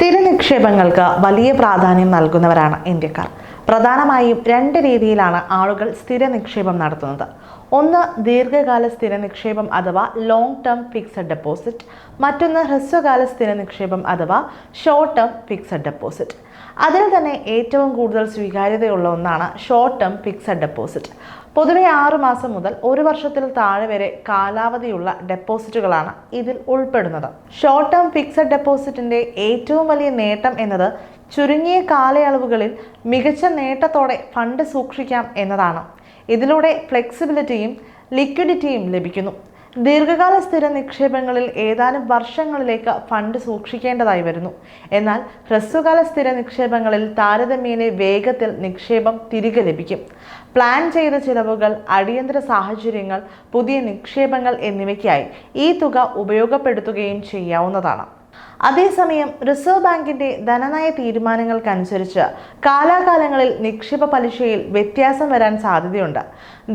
സ്ഥിര നിക്ഷേപങ്ങൾക്ക് വലിയ പ്രാധാന്യം നൽകുന്നവരാണ് ഇന്ത്യക്കാർ. പ്രധാനമായും രണ്ട് രീതിയിലാണ് ആളുകൾ സ്ഥിര നിക്ഷേപം നടത്തുന്നത്. ഒന്ന് ദീർഘകാല സ്ഥിര നിക്ഷേപം അഥവാ ലോങ് ടേം ഫിക്സഡ് ഡെപ്പോസിറ്റ് മറ്റൊന്ന് ഹ്രസ്വകാല സ്ഥിര നിക്ഷേപം അഥവാ ഷോർട്ട് ടേം ഫിക്സഡ് ഡെപ്പോസിറ്റ് അതിൽ തന്നെ ഏറ്റവും കൂടുതൽ സ്വീകാര്യതയുള്ള ഒന്നാണ് ഷോർട്ട് ടേം ഫിക്സഡ് ഡെപ്പോസിറ്റ് പൊതുവെ ആറു മാസം മുതൽ ഒരു വർഷത്തിൽ താഴെ വരെ കാലാവധിയുള്ള ഡെപ്പോസിറ്റുകളാണ് ഇതിൽ ഉൾപ്പെടുന്നത്. ഷോർട്ട് ടേം ഫിക്സഡ് ഡെപ്പോസിറ്റിന്റെ ഏറ്റവും വലിയ നേട്ടം എന്നത് ചുരുങ്ങിയ കാലയളവുകളിൽ മികച്ച നേട്ടത്തോടെ ഫണ്ട് സൂക്ഷിക്കാം എന്നതാണ്. ഇതിലൂടെ ഫ്ലെക്സിബിലിറ്റിയും ലിക്വിഡിറ്റിയും ലഭിക്കുന്നു. ദീർഘകാല സ്ഥിര നിക്ഷേപങ്ങളിൽ ഏതാനും വർഷങ്ങളിലേക്ക് ഫണ്ട് സൂക്ഷിക്കേണ്ടതായി വരുന്നു. എന്നാൽ ഹ്രസ്വകാല സ്ഥിര നിക്ഷേപങ്ങളിൽ താരതമ്യേന വേഗത്തിൽ നിക്ഷേപം തിരികെ ലഭിക്കും. പ്ലാൻ ചെയ്ത ചിലവുകൾ അടിയന്തര സാഹചര്യങ്ങൾ പുതിയ നിക്ഷേപങ്ങൾ എന്നിവയ്ക്കായി ഈ തുക ഉപയോഗപ്പെടുത്തുകയും ചെയ്യാവുന്നതാണ്. അതേസമയം റിസർവ് ബാങ്കിന്റെ ധനനയ തീരുമാനങ്ങൾക്കനുസരിച്ച് കാലാകാലങ്ങളിൽ നിക്ഷേപ പലിശയിൽ വ്യത്യാസം വരാൻ സാധ്യതയുണ്ട്.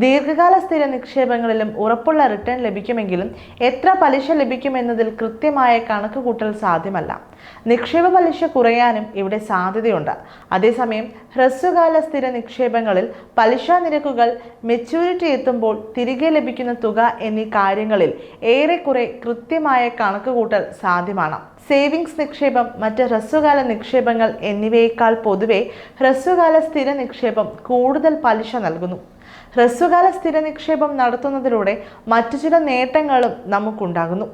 ദീർഘകാല സ്ഥിര നിക്ഷേപങ്ങളിലും ഉറപ്പുള്ള റിട്ടേൺ ലഭിക്കുമെങ്കിലും എത്ര പലിശ ലഭിക്കുമെന്നതിൽ കൃത്യമായ കണക്കുകൂട്ടൽ സാധ്യമല്ല. നിക്ഷേപ പലിശ കുറയാനും ഇവിടെ സാധ്യതയുണ്ട്. അതേസമയം ഹ്രസ്വകാല സ്ഥിര നിക്ഷേപങ്ങളിൽ പലിശ നിരക്കുകൾ മെച്യൂരിറ്റി എത്തുമ്പോൾ തിരികെ ലഭിക്കുന്ന തുക എന്നീ കാര്യങ്ങളിൽ ഏറെക്കുറെ കൃത്യമായ കണക്കുകൂട്ടൽ സാധ്യമാണ്. സേവിങ്സ് നിക്ഷേപം മറ്റ് ഹ്രസ്വകാല നിക്ഷേപങ്ങൾ എന്നിവയേക്കാൾ പൊതുവെ ഹ്രസ്വകാല സ്ഥിര നിക്ഷേപം കൂടുതൽ പലിശ നൽകുന്നു. ഹ്രസ്വകാല സ്ഥിര നിക്ഷേപം നടത്തുന്നതിലൂടെ മറ്റു ചില നേട്ടങ്ങളും നമുക്കുണ്ടാകുന്നു.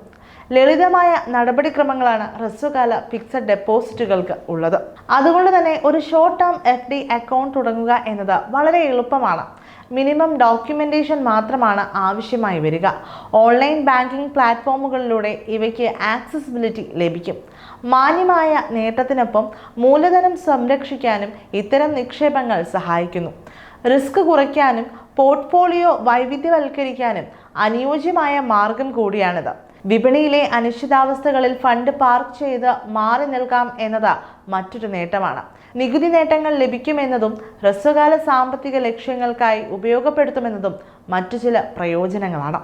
ലളിതമായ നടപടിക്രമങ്ങളാണ് ഹ്രസ്വകാല ഫിക്സഡ് ഡെപ്പോസിറ്റുകൾക്ക് ഉള്ളത്. അതുകൊണ്ട് തന്നെ ഒരു short term F D account തുടങ്ങുക എന്നത് വളരെ എളുപ്പമാണ്. മിനിമം ഡോക്യുമെന്റേഷൻ മാത്രമാണ് ആവശ്യമായി വരിക. ഓൺലൈൻ ബാങ്കിംഗ് പ്ലാറ്റ്ഫോമുകളിലൂടെ ഇവയ്ക്ക് ആക്സസിബിലിറ്റി ലഭിക്കും. മാന്യമായ നേട്ടത്തിനൊപ്പം മൂലധനം സംരക്ഷിക്കാനും ഇത്തരം നിക്ഷേപങ്ങൾ സഹായിക്കുന്നു. റിസ്ക് കുറയ്ക്കാനും പോർട്ട്ഫോളിയോ വൈവിധ്യവൽക്കരിക്കാനും അനുയോജ്യമായ മാർഗം കൂടിയാണിത്. വിപണിയിലെ അനിശ്ചിതാവസ്ഥകളിൽ ഫണ്ട് പാർക്ക് ചെയ്ത് മാറി നിൽക്കാം എന്നത് മറ്റൊരു നേട്ടമാണ്. നികുതി നേട്ടങ്ങൾ ലഭിക്കുമെന്നതും ഹ്രസ്വകാല സാമ്പത്തിക ലക്ഷ്യങ്ങൾക്കായി ഉപയോഗപ്പെടുത്തുമെന്നതും മറ്റു ചില പ്രയോജനങ്ങളാണ്.